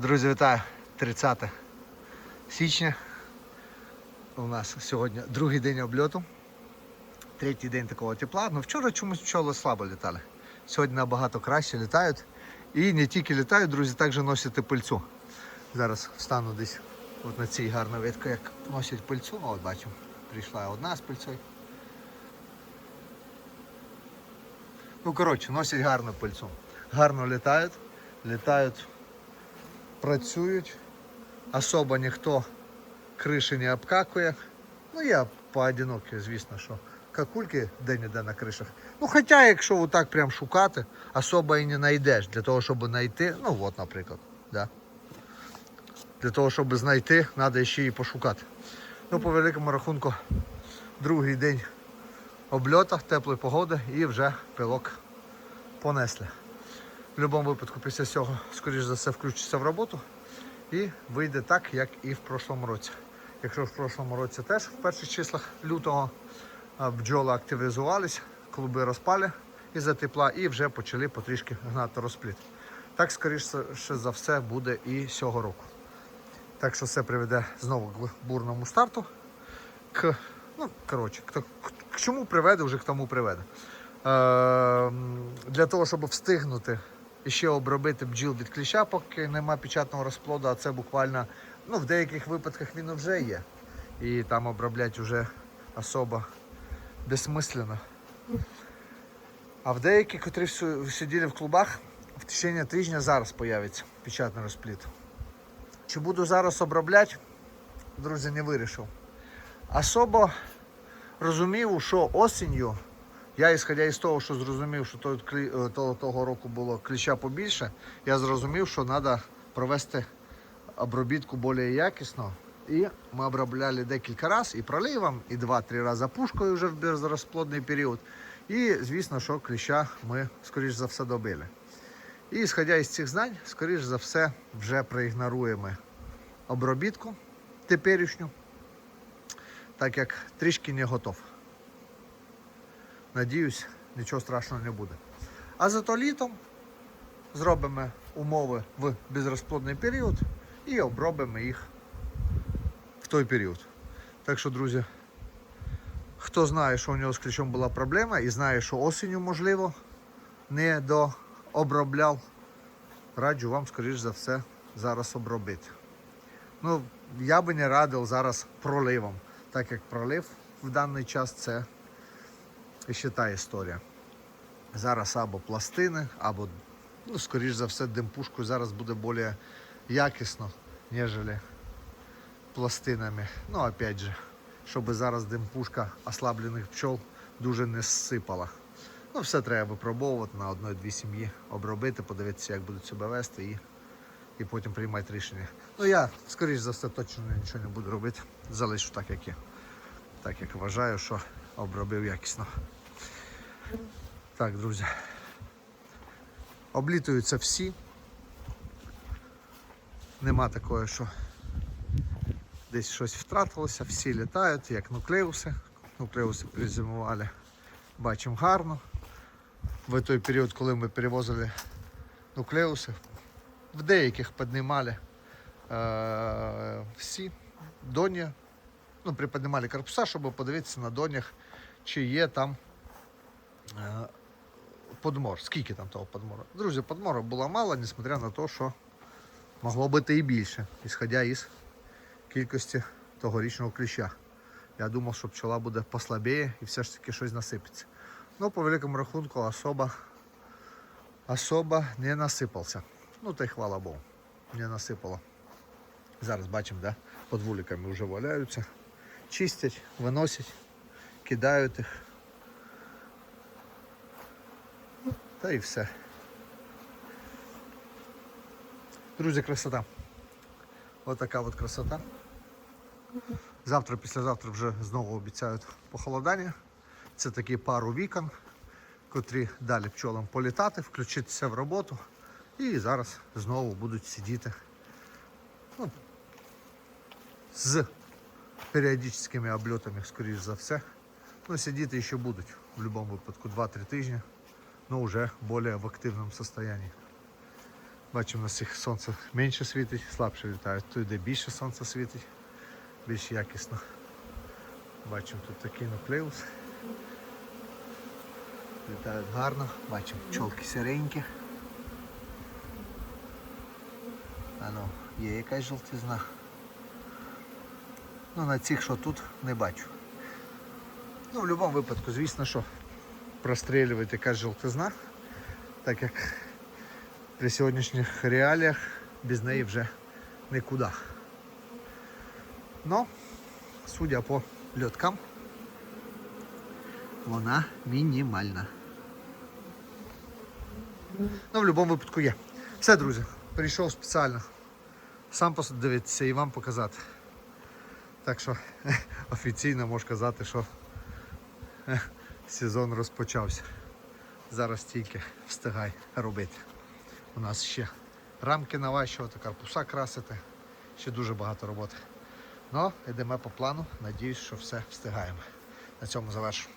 Друзі, вітаю! 30 січня. У нас сьогодні другий день обльоту. Третій день такого тепла. Ну вчора чомусь пчоли слабо літали. Сьогодні набагато краще літають. І не тільки літають, друзі, також носять і пильцю. Зараз встану десь от на цій гарній ветці, як носять пильцю. От бачимо, прийшла одна з пильцою. Ну, коротше, носять гарну пильцу. Гарно літають, літають, працюють. Особо ніхто криші не обкакує. Ну, я поодинокі, звісно, що какульки де-не-де на кришах. Ну, хоча, якщо отак прям шукати, особо і не знайдеш. Для того, щоб знайти, ну от, наприклад, да. Для того, щоб знайти, треба ще і пошукати. Ну, по великому рахунку, другий день обльота, теплої погоди і вже пилок понесли. В будь-якому випадку після цього, скоріш за все, включиться в роботу і вийде так, як і в прошлому році. Якщо в прошлому році теж в перших числах лютого бджоли активізувались, клуби розпали із-за тепла і вже почали потрішки гнати розпліт. Так, скоріше за все, буде і цього року. Так що все приведе знову к бурному старту. К, ну, коротше, к, к, к чому приведе, вже к тому приведе. Е, для того, щоб встигнути ще обробити бджіл від кліща, поки нема печатного розплоду, а це буквально ну, в деяких випадках він вже є. І там обробляти вже особо безсмислено. А в деякі, котрі сиділи в клубах, в течение тижня зараз появиться печатний розпліт. Чи буду зараз обробляти, друзі, не вирішив. Особо розумів, що осінню, я ісходя із того, що зрозумів, що клі- е, того, того року було кліща побільше, я зрозумів, що треба провести обробітку більш якісно. І ми обробляли декілька разів і проливом, і два-три рази пушкою вже в безрозплодний період. І, звісно, що кліща ми, скоріш за все, добили. І, сходя із цих знань, скоріш за все, вже проігноруємо обробітку теперішню, так як трішки не готов. Надіюсь, нічого страшного не буде. А зато літом зробимо умови в безрозплодний період і обробимо їх в той період. Так що, друзі, хто знає, що у нього з кліщом була проблема і знає, що осінню, можливо, не дообробляв, раджу вам, скоріш за все, зараз обробити. Ну, я би не радив зараз проливом, так як пролив в даний час це ще та історія. Зараз або пластини, або, ну, скоріш за все, димпушкою зараз буде більш якісно, ніж пластинами. Ну, опять же, щоб зараз димпушка ослаблених пчол дуже не зсипала. Ну, все треба випробовувати на одної-дві сім'ї, обробити, подивитися, як будуть себе вести і, і потім приймати рішення. Ну я, скоріш за все, точно нічого не буду робити. Залишу так, як є. Так як вважаю, що обробив якісно. Так, друзі. Облітуються всі. Нема такого, що десь щось втратилося, всі літають, як нуклеуси. Нуклеуси призимували. Бачимо гарно. В той період, коли ми перевозили нуклеуси, в деяких піднімали е- всі доні, ну, приподнімали корпуса, щоб подивитися на донях, чи є там подмор, скільки там того подмору. Друзі, подмору було мало, несмотря на те, що могло бути і більше, ісходя із кількості тогорічного кліща. Я думав, що пчола буде послабіє і все ж таки щось насипеться. Ну, по великому рахунку, особо, особо не насипався. Ну, та й хвала Богу, не насипало. Зараз бачимо, да? під вуликами вже валяються, чистять, виносять, кидають їх. Та і все. Друзі, красота. Ось така от красота. Завтра, післязавтра вже знову обіцяють похолодання. Це такі пару вікон, котрі далі пчолам політати, включитися в роботу. І зараз знову будуть сидіти ну, з періодичними обльотами, скоріш за все. Ну, сидіти ще будуть в будь-якому випадку 2-3 тижні, але вже більш в активному стані. Бачимо, у нас їх сонце менше світить, слабше літають. Тут, де більше сонце світить, більш якісно. Бачимо тут такий нуклеус. Літають гарно, бачимо пчолки сиренькі. А ну, є якась жовтизна. Ну на цих, що тут, не бачу. Ну, в будь-якому випадку, звісно, що прострілювати якась жовтизна, так як при сьогоднішніх реаліях без неї вже нікуди. Ну, судя по льоткам, вона мінімальна. Ну, в будь-якому випадку є. Все, друзі, прийшов спеціально. Сам подивитися і вам показати. Так що офіційно можу казати, що сезон розпочався. Зараз тільки встигай робити. У нас ще рамки наващувати, корпуса красити. Ще дуже багато роботи. Ну, йдемо по плану. Надіюсь, що все встигаємо. На цьому завершу.